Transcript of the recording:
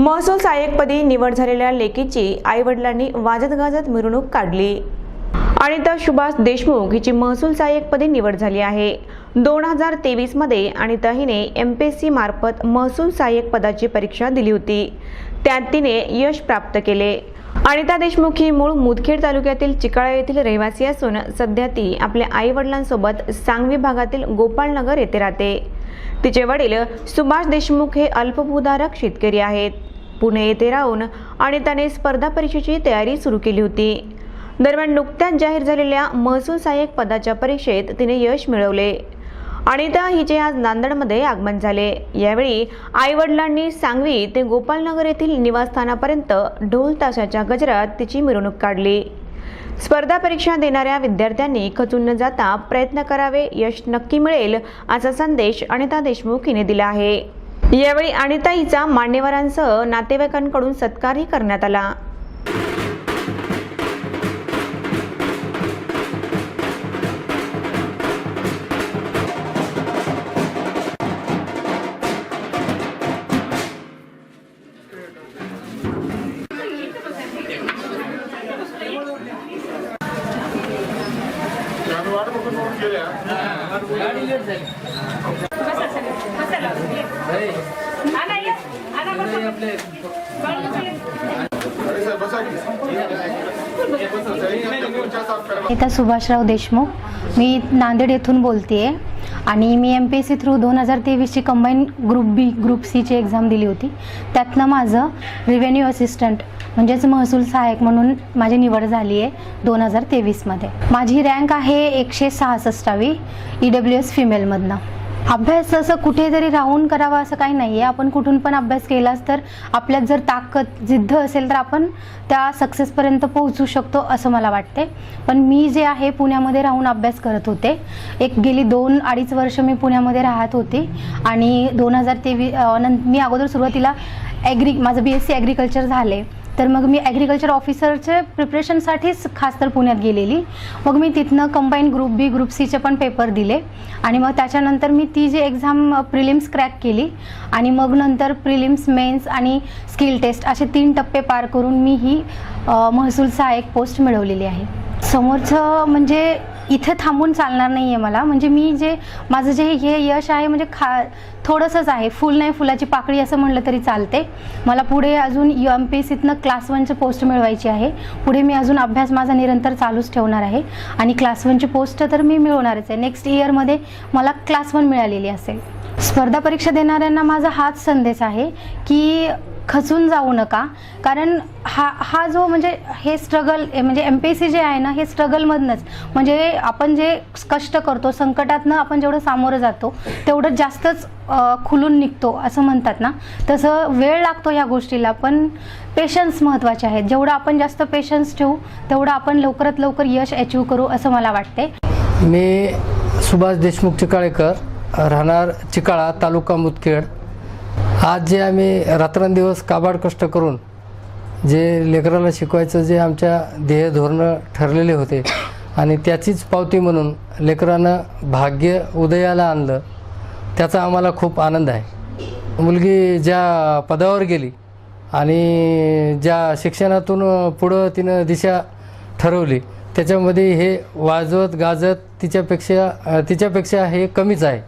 महसूल सहाय्यकपदी निवड झालेल्या लेकीची आईवडिलांनी वाजत गाजत मिरवणूक काढली. अनिता सुभाष देशमुख हिची महसूल सहाय्यकपदी निवड झाली आहे. दोन हजार तेवीसमध्ये अनिता हिने एम पी एस सी मार्फत महसूल सहाय्यक पदाची परीक्षा दिली होती. त्यात तिने यश प्राप्त केले. अनिता देशमुख ही मूळ मुदखेड तालुक्यातील चिकाळा येथील रहिवासी असून सध्या ती आपल्या आई वडिलांसोबत सांगवी भागातील गोपाळनगर येथे राहते. तिचे वडील सुभाष देशमुख हे अल्पभूधारक शेतकरी आहेत. पुणे येथे राहून अनिताने स्पर्धा परीक्षेची तयारी सुरू केली होती. दरम्यान नुकत्याच जाहीर झालेल्या महसूल सहाय्यक पदाच्या परीक्षेत तिने यश मिळवले अनिता हिचे आज नांदेडमध्ये आगमन झाले. यावेळी आईवडिलांनी सांगवी ते गोपालनगर येथील निवासस्थानापर्यंत ढोल ताशाच्या गजरात तिची मिरवणूक काढली. स्पर्धा परीक्षा देणाऱ्या विद्यार्थ्यांनी खचून न जाता प्रयत्न करावे यश नक्की मिळेल असा संदेश अनिता देशमुख हिने दिला आहे. यावेळी अनिता हिचा मान्यवरांसह नातेवाईकांकडून सत्कारही करण्यात आला. नेता सुभाषराव देशमुख. मी नांदेड येथून बोलते आहे आणि मी M P S C through दोन हजार तेवीसची कंबाईन ग्रुप बी ग्रुप सीची एक्झाम दिली होती. त्यातनं माझं रिव्हेन्यू असिस्टंट म्हणजेच महसूल सहाय्यक म्हणून माझी निवड झाली आहे दोन हजार तेवीसमध्ये. माझी रँक आहे एकशे सहासष्टावी ई डब्ल्यू एस फिमेलमधनं अभ्यास असं कुठेतरी राहून करावा असं काही नाही आहे आपण कुठून पण अभ्यास केलास तर आपल्यात जर ताकद जिद्द असेल तर आपण त्या सक्सेसपर्यंत पोहोचू शकतो असं मला वाटते पण मी जे आहे पुण्यामध्ये राहून अभ्यास करत होते. एक गेली दोन अडीच वर्ष मी पुण्यामध्ये राहत होते. आणि दोन हजार तेवीस मी अगोदर सुरुवातीला ॲग्री माझं बी एस सी ॲग्रिकल्चर झाले. तर मग मी ॲग्रिकल्चर ऑफिसरचे प्रिपरेशनसाठीच खास तर पुण्यात गेलेली. मग मी तिथनं कंबाईन ग्रुप बी ग्रुप सीचे पण पेपर दिले. आणि मग त्याच्यानंतर मी ती जी एक्झाम प्रिलिम्स क्रॅक केली. आणि मग नंतर प्रिलिम्स मेन्स आणि स्किल टेस्ट असे तीन टप्पे पार करून मी ही महसूल सहाय्यक पोस्ट मिळवलेली आहे. समोरचं म्हणजे इथे थांबून चालणार नाही आहे मला. म्हणजे मी जे माझं जे हे यश आहे म्हणजे खा थोडंसंच आहे. फुल नाही फुलाची पाकळी असं म्हणलं तरी चालते. मला पुढे अजून यू एम पी एस सीतनं क्लास वनची पोस्ट मिळवायची आहे. पुढे मी अजून अभ्यास माझा निरंतर चालूच ठेवणार आहे. आणि क्लास वनची पोस्ट तर मी मिळवणारच आहे. नेक्स्ट इयरमध्ये मला क्लास वन मिळालेली असेल. स्पर्धा परीक्षा देणाऱ्यांना माझा हाच संदेश आहे की खचून जाऊ नका. कारण हा हा जो म्हणजे हे स्ट्रगल म्हणजे एम पी एस सी जे आहे ना हे स्ट्रगलमधनंच म्हणजे आपण जे कष्ट करतो संकटातनं आपण जेवढं सामोरं जातो तेवढं जास्तच खुलून निघतो असं म्हणतात ना. तसं वेळ लागतो ह्या गोष्टीला पण पेशन्स महत्त्वाचे आहेत. जेवढं आपण जास्त पेशन्स ठेवू तेवढं आपण लवकरात लवकर यश अचीव करू असं मला वाटते मी सुभाष देशमुख चिकाळेकर राहणार चिकाळा तालुका मुदखेड. आज जे आम्ही रात्रंदिवस काबाड कष्ट करून जे लेकराला शिकवायचं जे आमच्या ध्येय धोरणं ठरलेले होते आणि त्याचीच पावती म्हणून लेकरानं भाग्य उदयाला आणलं त्याचा आम्हाला खूप आनंद आहे. मुलगी ज्या पदावर गेली आणि ज्या शिक्षणातून पुढं तिनं दिशा ठरवली त्याच्यामध्ये हे वाजवत गाजत तिच्यापेक्षा तिच्यापेक्षा हे कमीच आहे.